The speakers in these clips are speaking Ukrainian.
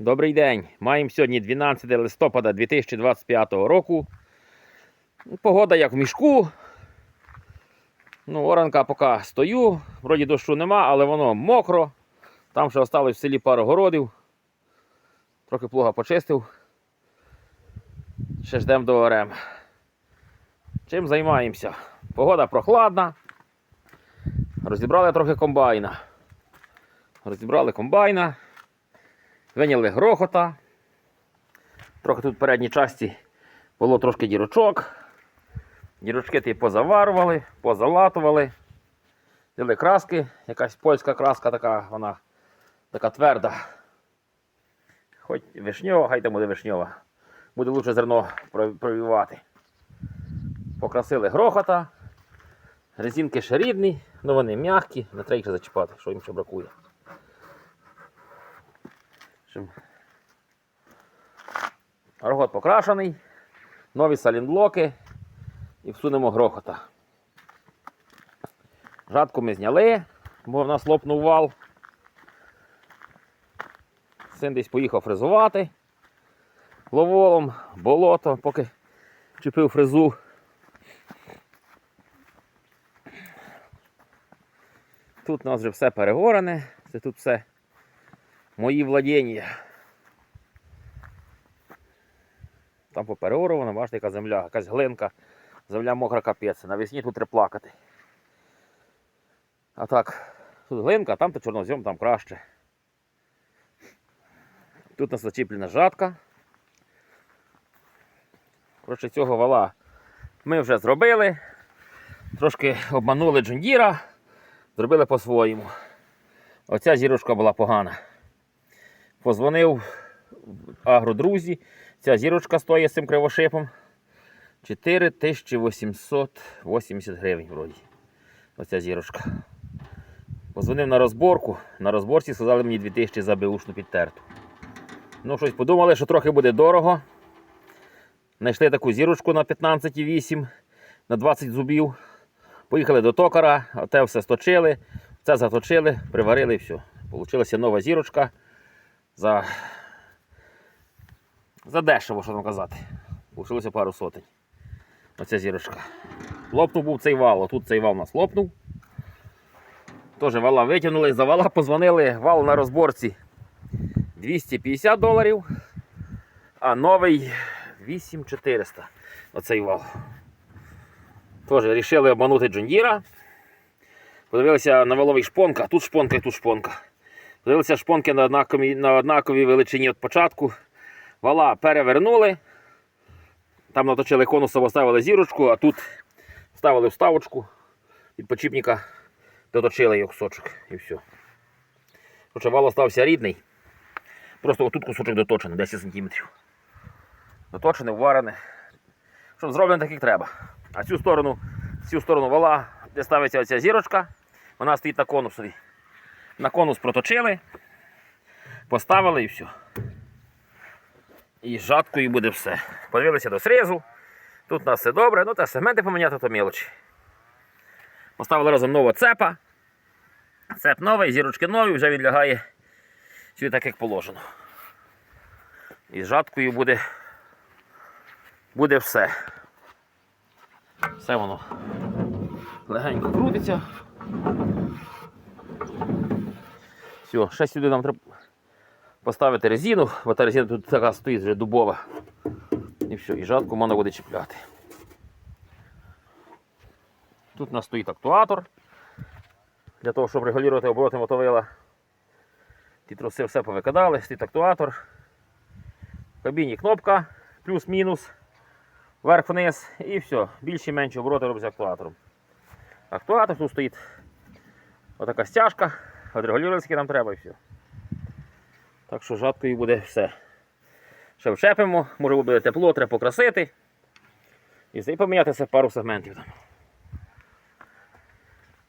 Добрий день. Маємо сьогодні 12 листопада 2025 року. Погода як в мішку. Ну, оранка поки стою. Вроді дощу нема, але воно мокро. Там ще осталось в селі пару городів. Трохи плуга почистив. Ще ждемо до орем. Чим займаємося? Погода прохладна. Розібрали трохи комбайна. Розібрали комбайна. Виняли грохота. Трохи тут в передній часті було трошки дірочок. Дірочки ті позаварували, позалатували. Дали краски, якась польська краска така, вона така тверда. Хоч вишньова, хай там буде вишньова. Буде лучше зерно провівати. Покрасили грохота. Резинки ще рідні, але вони м'які, не треба їх ще зачіпати, що їм ще бракує. Чим? Рогот покрашений, нові салінблоки і всунемо грохота. Жатку ми зняли, бо в нас лопнув вал. Син десь поїхав фрезувати ловолом, болото, поки чіпив фрезу. Тут у нас вже все перегорене, це тут все мої владіння. Там попереоровано, бачите, яка земля, якась глинка, земля мокра капець. Навесні тут треба плакати. А так, тут глинка, там то чорнозем, там краще. Тут у нас зачіплена жатка. Коротше, цього вала ми вже зробили. Трошки обманули джундіра, зробили по-своєму. Оця зірочка була погана. Позвонив агродрузі. Ця зірочка стоїть з цим кривошипом. 4880 гривень вроді. Оця зірочка. Позвонив на розборку. На розборці сказали мені 2000 за беушну підтерту. Ну, щось подумали, що трохи буде дорого. Знайшли таку зірочку на 15,8 на 20 зубів. Поїхали до токара, те все сточили, це заточили, приварили і все. Получилася нова зірочка за, за дешево, що там казати. Получилося пару сотень. Оця зірочка. Лопнув був цей вал, тут цей вал у нас лопнув. Теж вала витягнули, за вала позвонили, вал на розборці 250 доларів, а новий 8400. Оцей вал. Теж вирішили обманути Джондіра. Подивилися на валовий шпонка, тут шпонка і тут шпонка. Подивилися шпонки на однаковій, на однаковій величині від початку. Вала перевернули. Там наточили конусом, поставили зірочку, а тут ставили вставочку від почіпника, доточили його кусочок і все. Хоча вал остався рідний. Просто отут кусочок доточений, 10 см. Доточене, вварене. Щоб зроблено так, як треба. А цю сторону, цю сторону вала, де ставиться оця зірочка, вона стоїть на конусові. На конус проточили, поставили і все. І жаткою буде все. Подивилися до срезу. Тут у нас все добре, ну та сегменти поміняти то мілочі. Поставили разом нового цепа. Цеп новий, зірочки нові, вже він лягає сюди так, як положено. І з жаткою буде, буде все. Все воно легенько крутиться. Все, ще сюди нам треба поставити резину, бо та резина тут така стоїть вже дубова. І все, і жатку можна буде чіпляти. Тут у нас стоїть актуатор. Для того, щоб регулювати обороти мотовила. Ті троси все повикидали, стоїть актуатор. В кабіні кнопка, плюс-мінус, вверх-вниз і все. Більші менші обороти робить актуатором. Актуатор тут стоїть отака стяжка, відрегулювати, скільки нам треба і все. Так що жаткою буде все. Ще вчепимо, може буде тепло, треба покрасити. І помінятися пару сегментів там.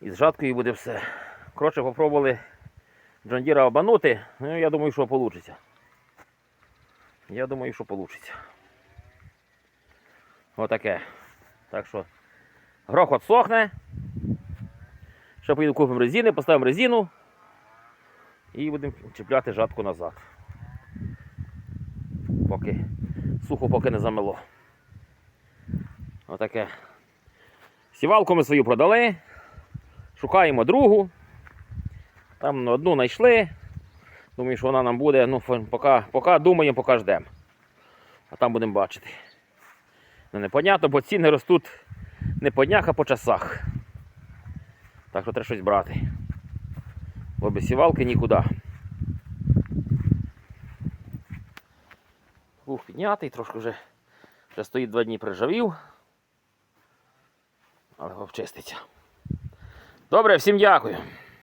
І з жаткою буде все. Коротше, попробували Джондіра обманути, ну я думаю, що вийде. Я думаю, що вийде. Отаке. Так що грохот сохне. Ще поїду купимо резини, поставимо резину і будемо чіпляти жатку назад. Поки сухо поки не замело. Отаке. Сівалку ми свою продали. Шукаємо другу. Там одну знайшли. Думаю, що вона нам буде. Ну, поки, поки думаємо, поки ждемо. А там будемо бачити. Ну, непонятно, бо ціни ростуть не по днях, а по часах. Так що треба щось брати. Бо без сівалки нікуди. Луг піднятий, трошки вже, вже стоїть два дні прижавів. Але обчиститься. Добре, всім дякую.